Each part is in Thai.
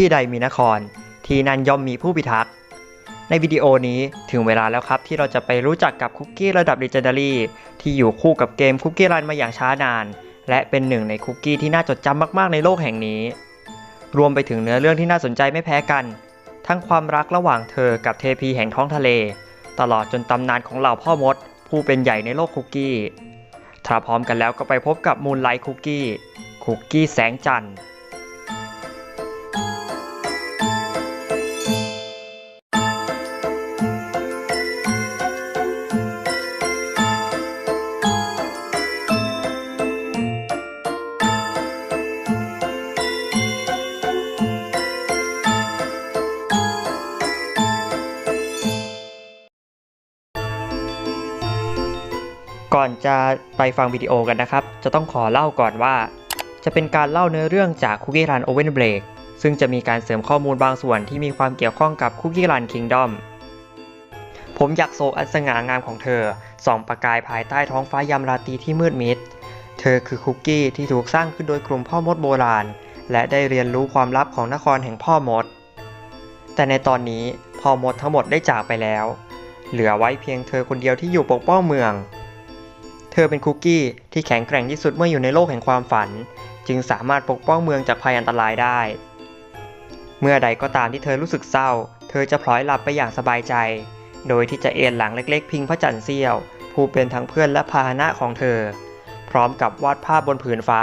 ที่ใดมีนคร ที่นั่นย่อมมีผู้พิทักษ์ ในวิดีโอนี้ถึงเวลาแล้วครับที่เราจะไปรู้จักกับคุกกี้ระดับ Legendary ที่อยู่คู่กับเกมคุกกี้รันมาอย่างช้านาน และเป็นหนึ่งในคุกกี้ที่น่าจดจำมากๆในโลกแห่งนี้ รวมไปถึงเนื้อเรื่องที่น่าสนใจไม่แพ้กัน ทั้งความรักระหว่างเธอกับเทพีแห่งท้องทะเล ตลอดจนตำนานของเหล่าพ่อมด ผู้เป็นใหญ่ในโลกคุกกี้ถ้าพร้อมกันแล้วก็ไปพบกับมูนไลท์คุกกี้คุกกี้แสงจันทร์ ก่อนจะไปฟังวิดีโอกันนะครับ จะต้องขอเล่าก่อนว่า จะเป็นการเล่าเนื้อเรื่องจากคุกกี้รันโอเวนเบรกซึ่งจะมีการเสริมข้อมูลบางส่วนที่มีความเกี่ยวข้องกับคุกกี้รันคิงดอมผมอยากโศกอันสง่างามของเธอ ส่องประกายภายใต้ท้องฟ้ายามราตรีที่มืดมิด เธอคือคุกกี้ที่ถูกสร้างขึ้นโดยกลุ่มพ่อมดโบราณ และได้เรียนรู้ความลับของนครแห่งพ่อมด แต่ในตอนนี้พ่อมดทั้งหมดได้จากไปแล้ว เหลือไว้เพียงเธอคนเดียวที่อยู่ปกป้องเมือง ธอเป็นคุกกี้ที่แข็งแกร่งที่สุดเมื่ออยู่ในโลกแห่งความฝัน จึงสามารถปกป้องเมืองจากภัยอันตรายได้ เมื่อใดก็ตามที่เธอรู้สึกเศร้า เธอจะพลอยหลับไปอย่างสบายใจ โดยที่จะเอนหลังเล็กๆ พิงพระจันทร์เสี้ยว ผู้เป็นทั้งเพื่อนและพาหนะของเธอ พร้อมกับวาดภาพบนผืนฟ้า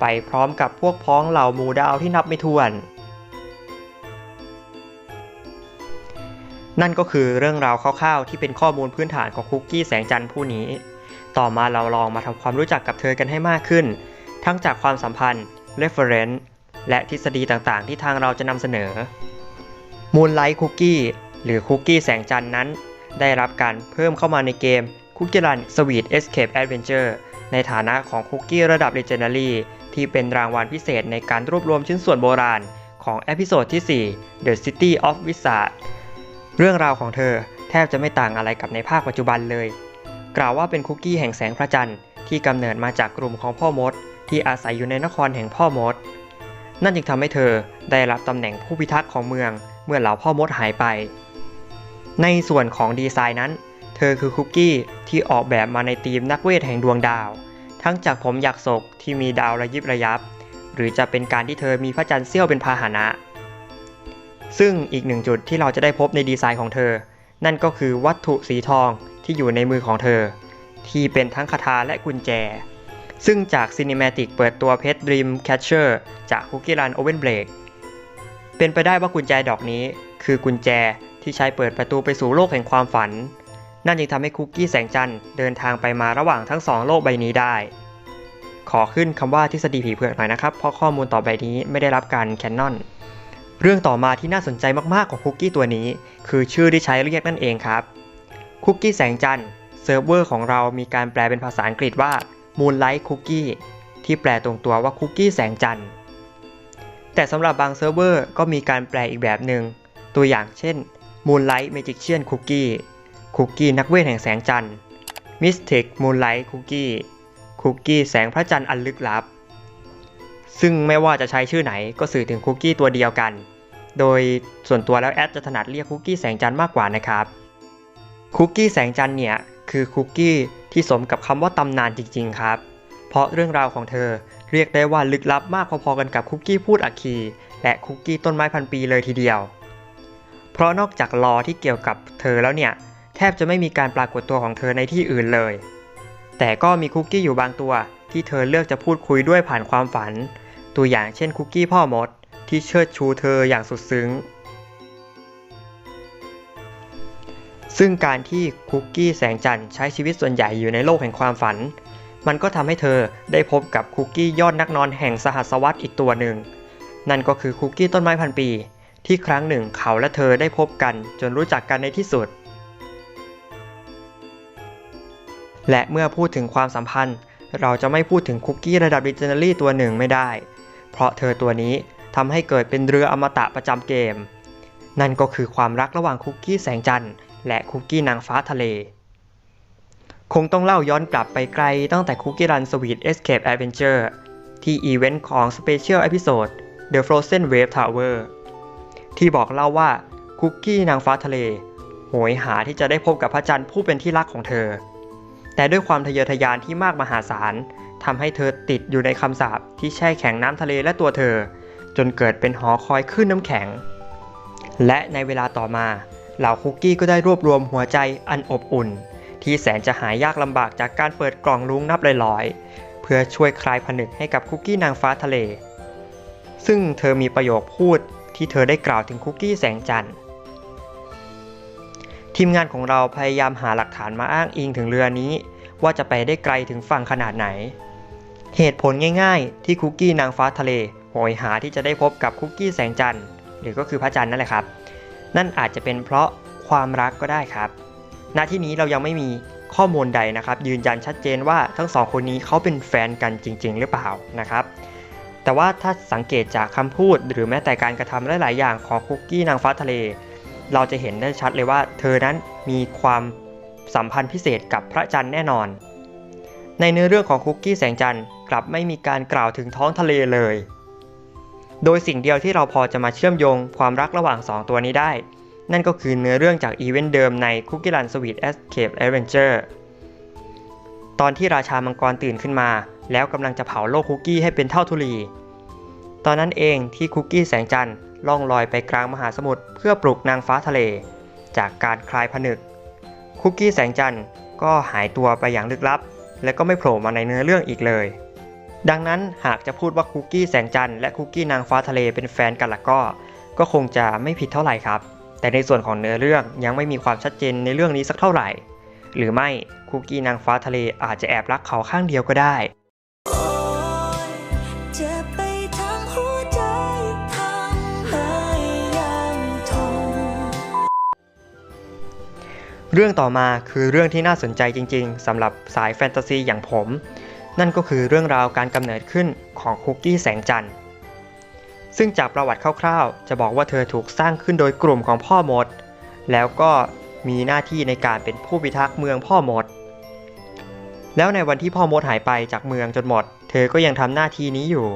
ไปพร้อมกับพวกพ้องเหล่าหมูดาวที่นับไม่ถ้วน นั่นก็คือเรื่องราวคร่าวๆที่เป็นข้อมูลพื้นฐานของคุกกี้แสงจันทร์ผู้นี้ ต่อมาเราลองมาทำความรู้จักกับเธอกันให้มากขึ้น ทั้งจากความสัมพันธ์ reference และทฤษฎีต่างๆ ที่ทางเราจะนำเสนอ Moonlight Cookie หรือคุกกี้แสงจันทร์นั้น ได้รับการเพิ่มเข้ามาในเกม Cookie Run Sweet Escape Adventure ในฐานะของคุกกี้ระดับ Legendary ที่เป็นรางวัลพิเศษในการรวบรวมชิ้นส่วนโบราณ ของเอพิโซดที่ 4 The City of Wizard เรื่องราวของเธอแทบจะไม่ต่างอะไรกับในภาคปัจจุบันเลย กล่าวว่าเป็นคุกกี้แห่งแสงพระจันทร์ที่กำเนิดมาจากกลุ่มของพ่อมด ที่อาศัยอยู่ในนครแห่งพ่อมด นั่นจึงทำให้เธอได้รับตำแหน่งผู้พิทักษ์ของเมือง เมื่อเหล่าพ่อมดหายไป ในส่วนของดีไซน์นั้น เธอคือคุกกี้ที่ออกแบบมาในธีมนักเวทแห่งดวงดาว ทั้งจากผมยักศกที่มีดาวระยิบระยับ หรือจะเป็นการที่เธอมีพระจันทร์เสี้ยวเป็นพาหนะ ซึ่งอีกหนึ่งจุดที่เราจะได้พบในดีไซน์ของเธอ นั่นก็คือวัตถุสีทอง ที่อยู่ในมือของเธอ ที่เป็นทั้งคาถาและกุญแจ ซึ่งจากซีนิเมติกเปิดตัวเพชรดรีมแคชเชอร์จากคุกกี้รันโอเวนเบรกเป็นไปได้ว่ากุญแจดอกนี้ คือกุญแจที่ใช้เปิดประตูไปสู่โลกแห่งความฝัน นั่นจึงทำให้คุกกี้แสงจันทร์เดินทางไปมาระหว่างทั้งสองโลกใบนี้ได้ ขอขึ้นคำว่าทฤษฎีผีเผือกหน่อยนะครับ เพราะข้อมูลต่อไปนี้ไม่ได้รับการแคนนอนเรื่องต่อมาที่น่าสนใจมากๆของคุกกี้ตัวนี้ คือชื่อที่ใช้เรียกนั่นเองครับ คุกกี้แสงจันทร์เซิร์ฟเวอร์ของเรามีการแปลเป็นภาษาอังกฤษว่า Moonlight Cookie ที่แปลตรงตัวว่าคุกกี้แสงจันทร์แต่สำหรับบางเซิร์ฟเวอร์ก็มีการแปลอีกแบบหนึ่ง ตัวอย่างเช่น Moonlight Magician Cookie คุกกี้นักเวทแห่งแสงจันทร์ Mystic Moonlight Cookie คุกกี้แสงพระจันทร์อันลึกลับ ซึ่งไม่ว่าจะใช้ชื่อไหนก็สื่อถึงคุกกี้ตัวเดียวกัน โดยส่วนตัวแล้วแอดจะถนัดเรียกคุกกี้แสงจันทร์มากกว่านะครับ คุกกี้แสงจันทร์เนี่ยคือคุกกี้ที่สมกับคำว่าตำนานจริง ๆ ครับ เพราะเรื่องราวของเธอเรียกได้ว่าลึกลับมากพอๆกันกับคุกกี้พูดอัคคีและคุกกี้ต้นไม้พันปีเลยทีเดียว เพราะนอกจากลอที่เกี่ยวกับเธอแล้วเนี่ยแทบจะไม่มีการปรากฏตัวของเธอในที่อื่นเลย แต่ก็มีคุกกี้อยู่บางตัว ที่เธอเลือกจะพูดคุยด้วยผ่านความฝัน ตัวอย่างเช่นคุกกี้พ่อมด ที่เชิดชูเธออย่างสุดซึ้ง ซึ่งการที่คุกกี้แสงจันทร์ใช้ชีวิตส่วนใหญ่อยู่ในโลกแห่งความฝัน มันก็ทำให้เธอได้พบกับคุกกี้ยอดนักนอนแห่งสหัสวรรษอีกตัวหนึ่ง นั่นก็คือคุกกี้ต้นไม้พันปี ที่ครั้งหนึ่งเขาและเธอได้พบกันจนรู้จักกันในที่สุด และเมื่อพูดถึงความสัมพันธ์ เราจะไม่พูดถึงคุกกี้ระดับ Legendary ตัวหนึ่งไม่ได้ เพราะเธอตัวนี้ทำให้เกิดเป็นเรืออมตะประจำเกม นั่นก็คือความรักระหว่างคุกกี้แสงจันทร์ และคุกกี้นางฟ้าทะเล คงต้องเล่าย้อนกลับไปไกลตั้งแต่คุกกี้รันสวีทเอสเคปแอดเวนเจอร์ที่อีเวนต์ของ Special Episode The Frozen Wave Tower ที่บอกเล่าว่าคุกกี้นางฟ้าทะเลโหยหาที่จะได้พบกับพระจันทร์ผู้เป็นที่รักของเธอ แต่ด้วยความทะเยอทะยานที่มากมหาศาลทำให้เธอติดอยู่ในคำสาปที่แช่แข็งน้ำทะเลและตัวเธอ จนเกิดเป็นหอคอยขึ้นน้ำแข็ง และในเวลาต่อมา เหล่าคุกกี้ก็ได้รวบรวมหัวใจอันอบอุ่น ที่แสนจะหายากลำบากจากการเปิดกล่องลุงนับลอยๆ เพื่อช่วยคลายผนึกให้กับคุกกี้นางฟ้าทะเล ซึ่งเธอมีประโยคพูดที่เธอได้กล่าวถึงคุกกี้แสงจันทร์ทีมงานของเราพยายามหาหลักฐานมาอ้างอิงถึงเรือนี้ ว่าจะไปได้ไกลถึงฝั่งขนาดไหน เหตุผลง่ายๆ ที่คุกกี้นางฟ้าทะเลโหยหาที่จะได้พบกับคุกกี้แสงจันทร์หรือก็คือพระจันทร์นั่นแหละครับ นั่นอาจจะเป็นเพราะความรักก็ได้ครับ ณ ที่นี้เรายังไม่มีข้อมูลใดนะครับ ยืนยันชัดเจนว่าทั้งสองคนนี้เขาเป็นแฟนกันจริง ๆ หรือเปล่านะครับ แต่ว่าถ้าสังเกตจากคำพูด หรือแม้แต่การกระทำหลาย ๆ อย่างของคุกกี้นางฟ้าทะเล เราจะเห็นได้ชัดเลยว่า เธอนั้นมีความสัมพันธ์พิเศษกับพระจันทร์แน่นอน ในเนื้อเรื่องของคุกกี้แสงจันทร์กลับไม่มีการกล่าวถึงท้องทะเลเลย โดยสิ่งเดียวที่เราพอจะมาเชื่อมโยงความรักระหว่าง 2 ตัวนี้ได้ นั่นก็คือเนื้อเรื่องจากอีเวนต์เดิมใน Cookie Run Sweet Escape Adventure ตอนที่ราชามังกรตื่นขึ้นมา แล้วกำลังจะเผาโลกคุกกี้ให้เป็นเท่าทุลี ตอนนั้นเองที่คุกกี้แสงจันทร์ล่องลอยไปกลางมหาสมุทรเพื่อปลุกนางฟ้าทะเล จากการคลายผนึก คุกกี้แสงจันทร์ก็หายตัวไปอย่างลึกลับ และก็ไม่โผล่มาในเนื้อเรื่องอีกเลย ดังนั้นหากจะพูดว่าคุกกี้แสงจันทร์และคุกกี้นางฟ้าทะเลเป็นแฟนกันละก็ ก็คงจะไม่ผิดเท่าไหร่ครับ แต่ในส่วนของเนื้อเรื่องยังไม่มีความชัดเจนในเรื่องนี้สักเท่าไหร่ หรือไม่คุกกี้นางฟ้าทะเลอาจจะแอบรักเขาข้างเดียวก็ได้เรื่องต่อมาคือเรื่องที่น่าสนใจจริง ๆสำหรับสายแฟนตาซีอย่างผม นั่นก็คือเรื่องราวการกำเนิดขึ้นของคุกกี้แสงจันทร์ ซึ่งจากประวัติคร่าวๆ จะบอกว่าเธอถูกสร้างขึ้นโดยกลุ่มของพ่อมด แล้วก็มีหน้าที่ในการเป็นผู้พิทักษ์เมืองพ่อมด แล้วในวันที่พ่อมดหายไปจากเมืองจนหมด เธอก็ยังทำหน้าที่นี้อยู่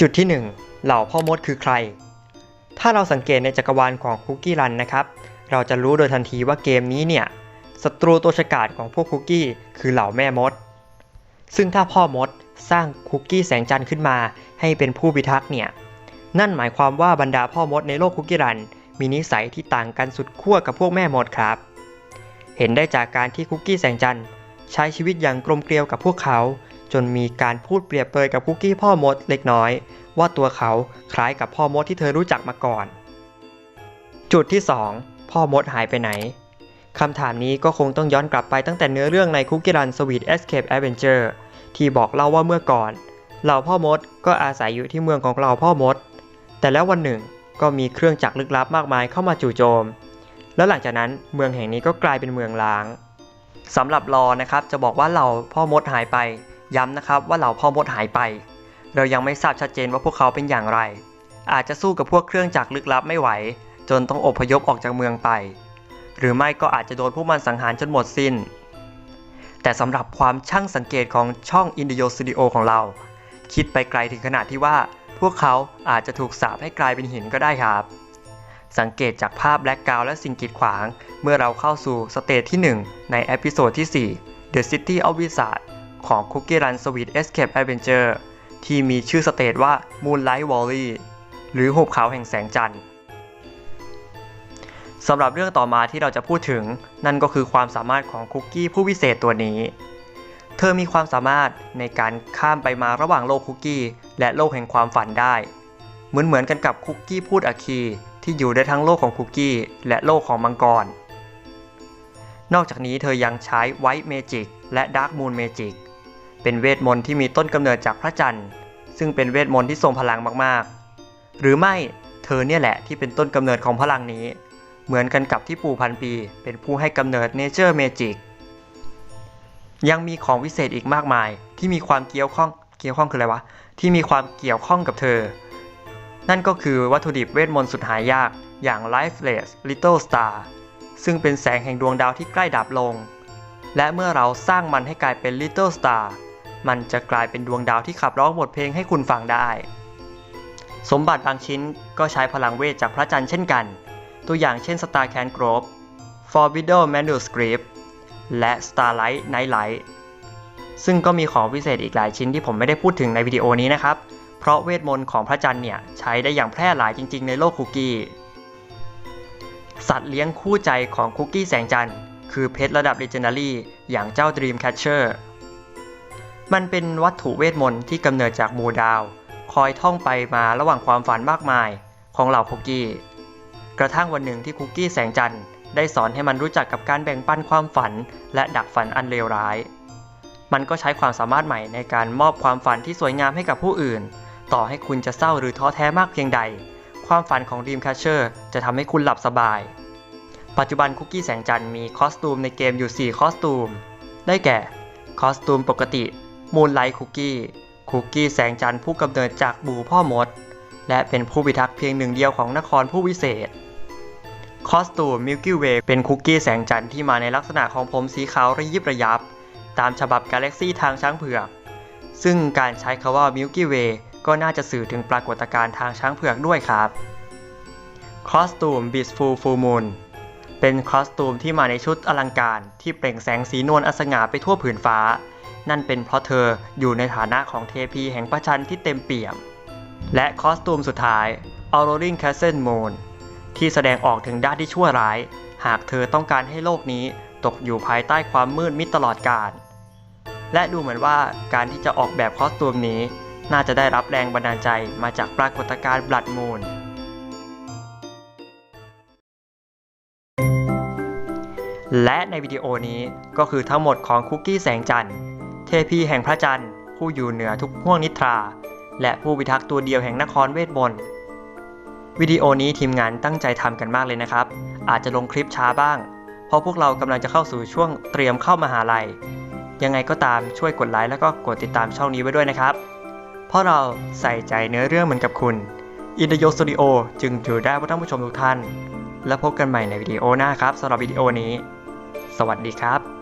จุดที่หนึ่งเหล่าพ่อมดคือใคร ถ้าเราสังเกตในจักรวาลของคุกกี้รันนะครับ เราจะรู้โดยทันทีว่าเกมนี้เนี่ยศัตรูตัวฉกาจของพวกคุกกี้คือเหล่าแม่มด ซึ่งถ้าพ่อมดสร้างคุกกี้แสงจันทร์ขึ้นมา ให้เป็นผู้พิทักษ์เนี่ย นั่นหมายความว่าบรรดาพ่อมดในโลกคุกกี้รัน มีนิสัยที่ต่างกันสุดขั้วกับพวกแม่มดครับ เห็นได้จากการที่คุกกี้แสงจันทร์ใช้ชีวิตอย่างกลมเกลียวกับพวกเขา จนมีการพูดเปรียบเปรยกับคุกกี้พ่อมดเล็กน้อย ว่าตัวเขาคล้ายกับพ่อมดที่เธอรู้จักมาก่อน จุดที่ 2 พ่อมดหายไปไหน คำถามนี้ก็คงต้องย้อนกลับไปตั้งแต่เนื้อเรื่องในคุกกี้รันสวีทเอสเคปแอดเวนเจอร์ที่บอกเล่าว่าเมื่อก่อน เหล่าพ่อมดก็อาศัยอยู่ที่เมืองของเหล่าพ่อมด แต่แล้ววันหนึ่งก็มีเครื่องจักรลึกลับมากมายเข้ามาจู่โจม แล้วหลังจากนั้นเมืองแห่งนี้ก็กลายเป็นเมืองล้างสำหรับรอนะครับจะบอกว่าเหล่าพ่อมดหายไป ย้ำนะครับว่าเหล่าพ่อมดหายไป เรายังไม่ทราบชัดเจนว่าพวกเขาเป็นอย่างไร อาจจะสู้กับพวกเครื่องจักรลึกลับไม่ไหว จนต้องอพยพออกจากเมืองไป หรือไม่ก็อาจจะโดนพวกมันสังหารจนหมดสิน้น แต่สำหรับความช่างสังเกตของช่อง Indio Studio ของเรา คิดไปไกลถึงขนาดที่ว่า พวกเขาอาจจะถูกสาปให้กลายเป็นหินก็ได้ครับ สังเกตจากภาพแบล็กกราวและสิ่งกีดขวาง เมื่อเราเข้าสู่สเตจที่ 1 ในเอพิโซดที่ 4 The City of Wizard ของ Cookie Run Sweet Escape Adventure ที่มีชื่อสเตจว่า Moonlight Valley หรือหุบเขาแห่งแสงจันทร์ สำหรับเรื่องต่อมาที่เราจะพูดถึง นั่นก็คือความสามารถของคุกกี้ผู้วิเศษตัวนี้ เธอมีความสามารถในการข้ามไปมาระหว่างโลกคุกกี้ และโลกแห่งความฝันได้ เหมือนเหมือนกันกับคุกกี้พูดอาคีที่อยู่ได้ทั้งโลกของคุกกี้ และโลกของมังกร นอกจากนี้เธอยังใช้ไวท์เมจิกและดาร์กมูนเมจิกเป็นเวทมนต์ที่มีต้นกำเนิดจากพระจันทร์ ซึ่งเป็นเวทมนต์ที่ทรงพลังมากๆ หรือไม่เธอเนี่ยแหละที่เป็นต้นกำเนิดของพลังนี้ เหมือนกันกับที่ปู่พันปี เป็นผู้ให้กำเนิดเนเจอร์เมจิกยังมีของวิเศษอีกมากมาย ที่มีความเกี่ยวข้องเกี่ยวข้องคืออะไรวะ ที่มีความเกี่ยวข้องกับเธอ นั่นก็คือวัตถุดิบเวทมนต์สุดหายากอย่าง Lifeless Little Star ซึ่งเป็นแสงแห่งดวงดาวที่ใกล้ดับลง และเมื่อเราสร้างมันให้กลายเป็น Little Star มันจะกลายเป็นดวงดาวที่ขับร้องบทเพลงให้คุณฟังได้ สมบัติบางชิ้นก็ใช้พลังเวทจากพระจันทร์เช่นกัน ตัวอย่างเช่น Star Can Grove Forbidden Manuscript และ Starlight Nightlight ซึ่งก็มีของพิเศษอีกหลายชิ้นที่ผมไม่ได้พูดถึงในวิดีโอนี้นะครับ เพราะเวทมนต์ของพระจันทร์เนี่ย ใช้ได้อย่างแพร่หลายจริง ๆ ในโลกคุกกี้ สัตว์เลี้ยงคู่ใจของคุกกี้แสงจันทร์คือเพชรระดับ Legendary อย่างเจ้า Dreamcatcher มันเป็นวัตถุเวทมนต์ที่กำเนิดจากมูดาว คอยท่องไปมาระหว่างความฝันมากมายของเหล่าคุกกี้ กระทั่งวันหนึ่งที่คุกกี้แสงจันทร์ได้สอนให้มันรู้จักกับการแบ่งปันความฝัน และดักฝันอันเลวร้าย มันก็ใช้ความสามารถใหม่ในการมอบความฝันที่สวยงามให้กับผู้อื่น ต่อให้คุณจะเศร้าหรือท้อแท้มากเพียงใด ความฝันของ Dreamcatcher จะทำให้คุณหลับสบาย ปัจจุบันคุกกี้แสงจันทร์มีคอสตูมในเกมอยู่ 4 คอสตูม ได้แก่ คอสตูมปกติ Moonlight Cookie คุกกี้แสงจันทร์ผู้กำเนิดจากบูพ่อมด และเป็นผู้พิทักษ์เพียงหนึ่งเดียวของนครผู้วิเศษ คอสตูม Milky Way เป็นคุกกี้แสงจันทร์ที่มาในลักษณะของผมสีขาวระยิบระยับ ตามฉบับกาแล็กซี่ทางช้างเผือก ซึ่งการใช้คำว่า Milky Way ก็น่าจะสื่อถึงปรากฏการณ์ทางช้างเผือกด้วยครับคอสตูม Blissful Full Moon เป็นคอสตูมที่มาในชุดอลังการที่เปล่งแสงสีนวลอสง่าไปทั่วผืนฟ้า นั่นเป็นเพราะเธออยู่ในฐานะของเทพีแห่งประชันที่เต็มเปี่ยม และคอสตูมสุดท้าย Auroring Castle Moon ที่แสดงออกถึงด้านที่ชั่วร้าย หากเธอต้องการให้โลกนี้ตกอยู่ภายใต้ความมืดมิดตลอดกาลและดูเหมือนว่าการที่จะออกแบบคอสตูมนี้ น่าจะได้รับแรงบันดาลใจมาจากปรากฏการณ์ Blood Moon และในวิดีโอนี้ก็คือทั้งหมดของคุกกี้แสงจันทร์ เทพีแห่งพระจันทร์ ผู้อยู่เหนือทุกห่วงนิทรา และผู้พิทักษ์ตัวเดียวแห่งนครเวทมนต์ วิดีโอนี้ทีมงานตั้งใจทำกันมากเลยนะครับ อาจจะลงคลิปช้าบ้าง เพราะพวกเรากำลังจะเข้าสู่ช่วงเตรียมเข้ามหาลัย ยังไงก็ตามช่วยกดไลค์แล้วก็กดติดตามช่องนี้ไว้ด้วยนะครับ เพราะเราใส่ใจเนื้อเรื่องเหมือนกับคุณ อินเดโยสตูดิโอจึงอยู่ได้เพื่อท่านผู้ชมทุกท่าน แล้วพบกันใหม่ในวิดีโอหน้าครับสำหรับวิดีโอนี้ สวัสดีครับ